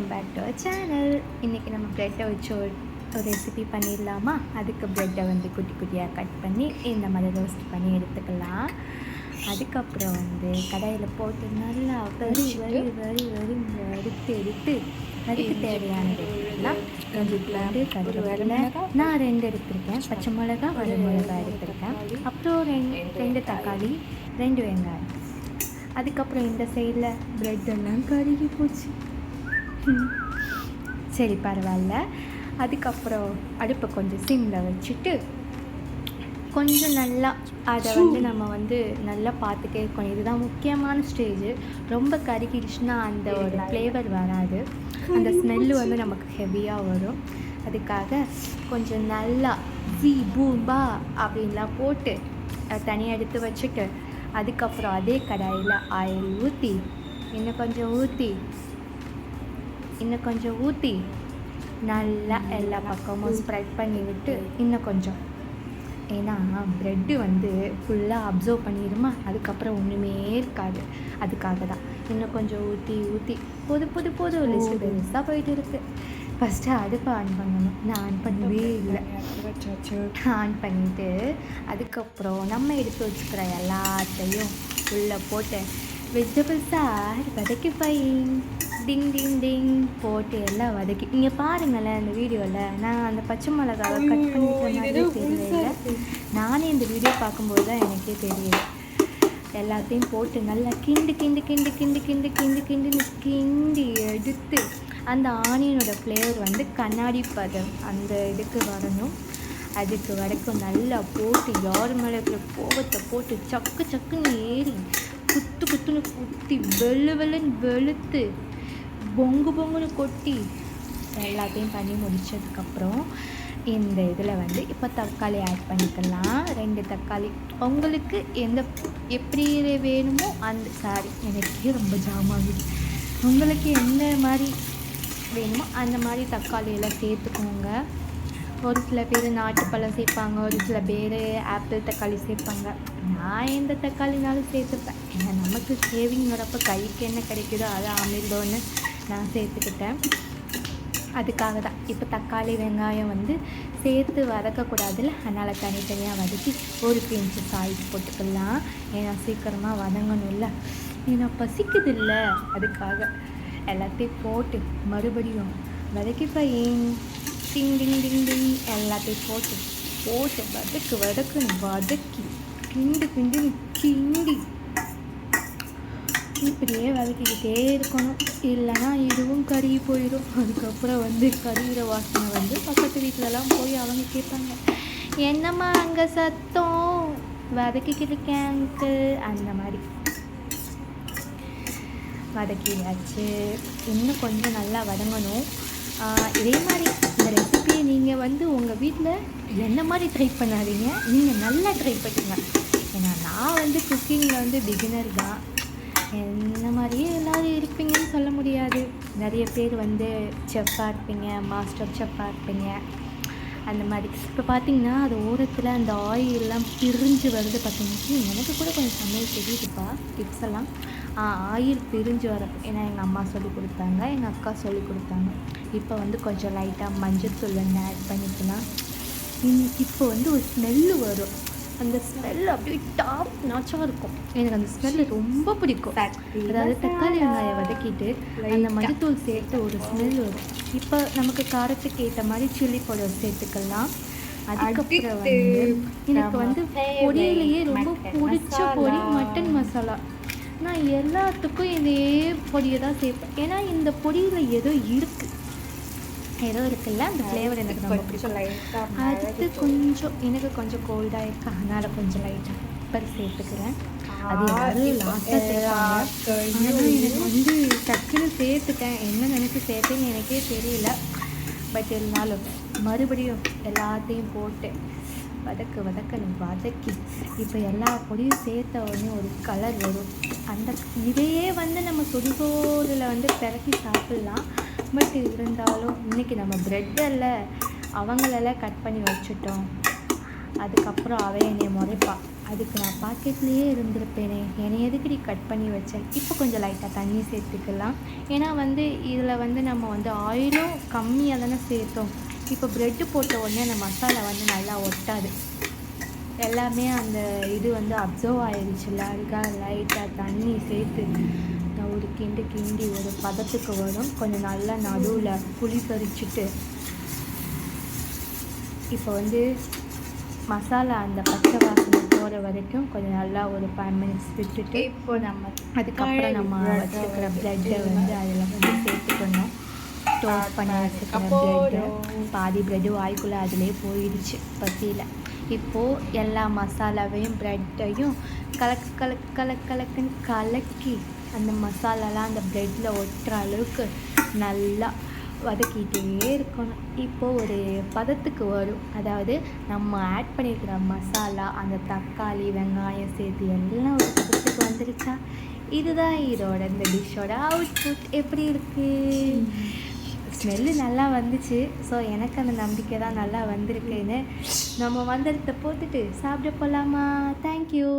Welcome back to our channel. இன்றைக்கி நம்ம ப்ரெட்டை வச்சு ஒரு ரெசிபி பண்ணிடலாமா? அதுக்கு ப்ரெட்டை வந்து குட்டி குட்டியாக கட் பண்ணி இந்த மாதிரி ரோஸ்ட் பண்ணி எடுத்துக்கலாம். அதுக்கப்புறம் வந்து கடாயில் போட்டு நல்லா வரி வரி வரி வரி வறுத்து எடுத்து அதுக்கு தேவையானது கருவேப்பிலை. நான் ரெண்டு எடுத்திருக்கேன். பச்சை மிளகா ஒரு மிளகா எடுத்திருக்கேன். அப்புறம் ரெண்டு ரெண்டு தக்காளி ரெண்டு வெங்காயம். அதுக்கப்புறம் இந்த சைடில் பிரெட் எல்லாம் கருகி போச்சு. சரி பரவாயில்ல. அதுக்கப்புறம் அடுப்பை கொஞ்சம் சிம்மில் வச்சுட்டு கொஞ்சம் நல்லா அதை வந்து நம்ம வந்து நல்லா பார்த்துட்டே இருக்கணும். இதுதான் முக்கியமான ஸ்டேஜ். ரொம்ப கருகிடுச்சுன்னா அந்த ஒரு ஃப்ளேவர் வராது. அந்த ஸ்மெல்லு வந்து நமக்கு ஹெவியாக வரும். அதுக்காக கொஞ்சம் நல்லா ஜீ பூம்பா அப்படின்லாம் போட்டு தனியாக எடுத்து வச்சுட்டு அதுக்கப்புறம் அதே கடாயில் ஆயில் ஊற்றி இன்னும் கொஞ்சம் ஊற்றி இன்னும் கொஞ்சம் ஊற்றி நல்லா எல்லா பக்கமும் ஸ்ப்ரெட் பண்ணி விட்டு இன்னும் கொஞ்சம் ஏன்னா ப்ரெட்டு வந்து ஃபுல்லாக அப்சர்வ் பண்ணிடுமா அதுக்கப்புறம் ஒன்றுமே இருக்காது அதுக்காக தான் இன்னும் கொஞ்சம் ஊற்றி ஊற்றி புது புது புது லிஸ்ட் பெருசாக போயிட்டு இருக்கு ஃபஸ்ட்டு அடுப்பை ஆன் பண்ணணும் நான் ஆன் பண்ணவே இல்லை ஆன் பண்ணிவிட்டு அதுக்கப்புறம் நம்ம எடுத்து வச்சுக்கிற எல்லாத்தையும் உள்ளே போட்டு வெஜிடபிள்ஸாக வதக்கி பை டிங் டிங் டிங் போட்டு எல்லாம் வதக்கி நீங்கள் பாருங்களேன் அந்த வீடியோவில் நான் அந்த பச்சை மிளகாவை கட் பண்ணிக்கிற மாதிரி தெரியல. நானே இந்த வீடியோ பார்க்கும்போது தான் எனக்கே தெரியுது. எல்லாத்தையும் போட்டு நல்லா கிண்டு கிண்டு கிண்டு கிண்டு கிண்டு கிண்டு கிண்டுன்னு கிண்டி எடுத்து அந்த ஆனியனோட ஃப்ளேவர் வந்து கண்ணாடி பதம் அந்த இதுக்கு வரணும். அதுக்கு வரைக்கும் நல்லா போட்டு யார் மேலே இருக்கிற கோபத்தை போட்டு சக்கு சக்குன்னு ஏறி குத்து குத்துன்னு குத்தி வெளு வெளுன்னு வெளுத்து பொங்கு பொங்குன்னு கொட்டி எல்லாத்தையும் பண்ணி முடித்ததுக்கப்புறம் இந்த இதில் வந்து இப்போ தக்காளி ஆட் பண்ணிக்கலாம். ரெண்டு தக்காளி. உங்களுக்கு எந்த எப்படி வேணுமோ அந்த சாரி எனக்கே ரொம்ப ஜாமாகுது உங்களுக்கு எந்த மாதிரி வேணுமோ அந்த மாதிரி தக்காளி எல்லாம் சேர்த்துக்கோங்க. ஒரு சில பேர் நாட்டுப்பழம் சேர்ப்பாங்க ஒரு சில பேர் ஆப்பிள் தக்காளி சேர்ப்பாங்க. நான் எந்த தக்காளினாலும் சேர்த்துப்பேன். ஏன்னா நமக்கு சேவிங் வரப்போ கைக்கு என்ன கிடைக்குதோ அதை அமிர்தம்னு நான் சேர்த்துக்கிட்டேன். அதுக்காக தான். இப்போ தக்காளி வெங்காயம் வந்து சேர்த்து வதக்கக்கூடாதுல்ல அதனால் தனித்தனியாக வதக்கி ஒரு பிஞ்சு சால்ட் போட்டுக்கலாம். ஏன்னா சீக்கிரமாக வதங்கணும்ல. ஏன்னா பசிக்குது இல்லை அதுக்காக எல்லாத்தையும் போட்டு மறுபடியும் வதக்கி பையன் டிங் டிங் டிங் டிங் எல்லாத்தையும் போட்டு போட்டு வதக்கு வதக்குன்னு வதக்கி கிண்டு கிண்டுன்னு கிண்டி இப்படியே வதக்கிக்கிட்டே இருக்கணும். இல்லைன்னா இதுவும் கருகி போயிடும் அதுக்கப்புறம் வந்து கருகிற வாசனை வந்து பக்கத்து வீட்டிலலாம் போய் அவங்க கேட்பாங்க என்னம்மா அங்கே சத்தம்? வதக்கிக்கிட்டு அங்கிள் அந்த மாதிரி. வதக்கியாச்சு. இன்னும் கொஞ்சம் நல்லா வதங்கணும். இதே மாதிரி இந்த ரெசிபியை நீங்கள் வந்து உங்கள் வீட்டில் என்ன மாதிரி ட்ரை பண்ணாதீங்க. நீங்கள் நல்லா ட்ரை பண்ணுங்க. ஏன்னா நான் வந்து குக்கிங்கில் வந்து பிகினர் தான். என்ன மாதிரியே எல்லோரும் இருப்பீங்கன்னு சொல்ல முடியாது. நிறைய பேர் வந்து செஃப்பாக இருப்பீங்க மாஸ்டர் செஃப்பாக இருப்பீங்க. அந்த மாதிரி. இப்போ பார்த்தீங்கன்னா அது ஓரத்தில் அந்த ஆயிலெல்லாம் பிரிஞ்சு வருது பார்த்தீங்கன்னா எனக்கு கூட கொஞ்சம் சமையல் தெரியுதுப்பா டிப்ஸ் எல்லாம். ஆயில் பிரிஞ்சு வர ஏன்னா எங்கள் அம்மா சொல்லி கொடுத்தாங்க எங்கள் அக்கா சொல்லி கொடுத்தாங்க. இப்போ வந்து கொஞ்சம் லைட்டாக மஞ்சள் தூள் வந்து ஆட் பண்ணிக்கலாம். இன்- இப்போ வந்து ஒரு ஸ்மெல்லு வரும். அந்த ஸ்மெல் அப்படியே டாப் நாச்சாக இருக்கும். எனக்கு அந்த ஸ்மெல்லு ரொம்ப பிடிக்கும். அதாவது தக்காளி வெங்காயம் வதக்கிட்டு அந்த மஞ்சத்தூள் சேர்த்து ஒரு ஸ்மெல் வரும். இப்போ நமக்கு காரத்துக்கு ஏற்ற மாதிரி சில்லி பவுடர் சேர்த்துக்கலாம். அதுக்கப்புறம் வந்து எனக்கு வந்து பொடியிலேயே ரொம்ப பிடிச்ச பொடி மட்டன் மசாலா நான் எல்லாத்துக்கும் இதே பொடியை தான் சேர்ப்பேன். ஏன்னா இந்த பொடியில் ஏதோ இருக்குது ஏதோ இருக்குல்ல? அந்த ஃப்ளேவர் எனக்கு ரொம்ப பிடிக்கும். அடுத்து கொஞ்சம் எனக்கு கொஞ்சம் கோல்டாக இருக்கு. அதனால் கொஞ்சம் லைட்டாக பெப்பர் சேர்த்துக்கிறேன். அது யாரும் லாஸ்ட்டாக சேர்ப்பாங்க ஆனால் எனக்கு வந்து டக்குன்னு சேர்த்துட்டேன். என்ன நினைச்சு சேர்த்தேன்னு எனக்கே தெரியல. பட் இருந்தாலும் மறுபடியும் எல்லாத்தையும் போட்டு வதக்கு வதக்கன்னு வதக்கி. இப்போ எல்லா பொடியும் சேர்த்த உடனே ஒரு கலர் வரும். அந்த இதையே வந்து நம்ம சுடுசோறில் வந்து பிறக்கி சாப்பிட்லாம். பட் இருந்தாலும் இன்றைக்கி நம்ம ப்ரெட்டில் அவங்களெல்லாம் கட் பண்ணி வச்சுட்டோம். அதுக்கப்புறம் அவ என்னை முறைப்பா. அதுக்கு நான் பாக்கெட்லேயே இருந்திருப்பேனே. என்னை எதுக்கடி கட் பண்ணி வச்சேன் இப்போ கொஞ்சம் லைட்டாக தண்ணி சேர்த்துக்கலாம். ஏன்னா வந்து இதில் வந்து நம்ம வந்து ஆயிலும் கம்மியாக தானே சேர்த்தோம். இப்போ ப்ரெட்டு போட்ட உடனே அந்த மசாலா வந்து நல்லா ஒட்டாது. எல்லாமே அந்த இது வந்து அப்சர்வ் ஆயிடுச்சுல்ல அதுக்காக லைட்டாக தண்ணி சேர்த்து ஒரு கிண்டு கிண்டி ஒரு பதத்துக்கு வரும். கொஞ்சம் நல்லா நடுவில் புளி பறிச்சுட்டு. இப்போ வந்து மசாலா அந்த பச்சை வாசனை போகிற வரைக்கும் கொஞ்சம் நல்லா ஒரு ஃபைவ் மினிட்ஸ் விட்டுட்டு இப்போ நம்ம அதுக்கப்புறம் நம்ம வச்சுருக்கிற ப்ரெட்டை வந்து அதில் வந்து சேர்த்துக்கணும். டோஸ்ட் பண்ணி வச்சுருக்கிற ப்ரெட்டு பாதி ப்ரெட்டு வாய்க்குள்ளே அதிலே போயிடுச்சு பசியில். இப்போது எல்லா மசாலாவையும் ப்ரெட்டையும் கலக்கு கலக்கு கலக்கு கலக்குன்னு கலக்கி அந்த மசாலாலாம் அந்த ப்ரெட்டில் ஒட்டுற அளவுக்கு நல்லா வதக்கிட்டே இருக்கணும். இப்போது ஒரு பதத்துக்கு வரும். அதாவது நம்ம ஆட் பண்ணியிருக்கிற மசாலா அந்த தக்காளி வெங்காயம் சேர்த்து எல்லாம் ஒரு பதத்துக்கு வந்துருச்சா? இதுதான் இதோட இந்த டிஷ்ஷோட அவுட்புட் எப்படி இருக்குது ஸ்மெல்லு நல்லா வந்துச்சு. ஸோ எனக்கு அந்த நம்பிக்கை தான் நல்லா வந்திருக்குன்னு நம்ம மந்திரத்தை போட்டுட்டு சாப்பிட போகலாமா தேங்க்யூ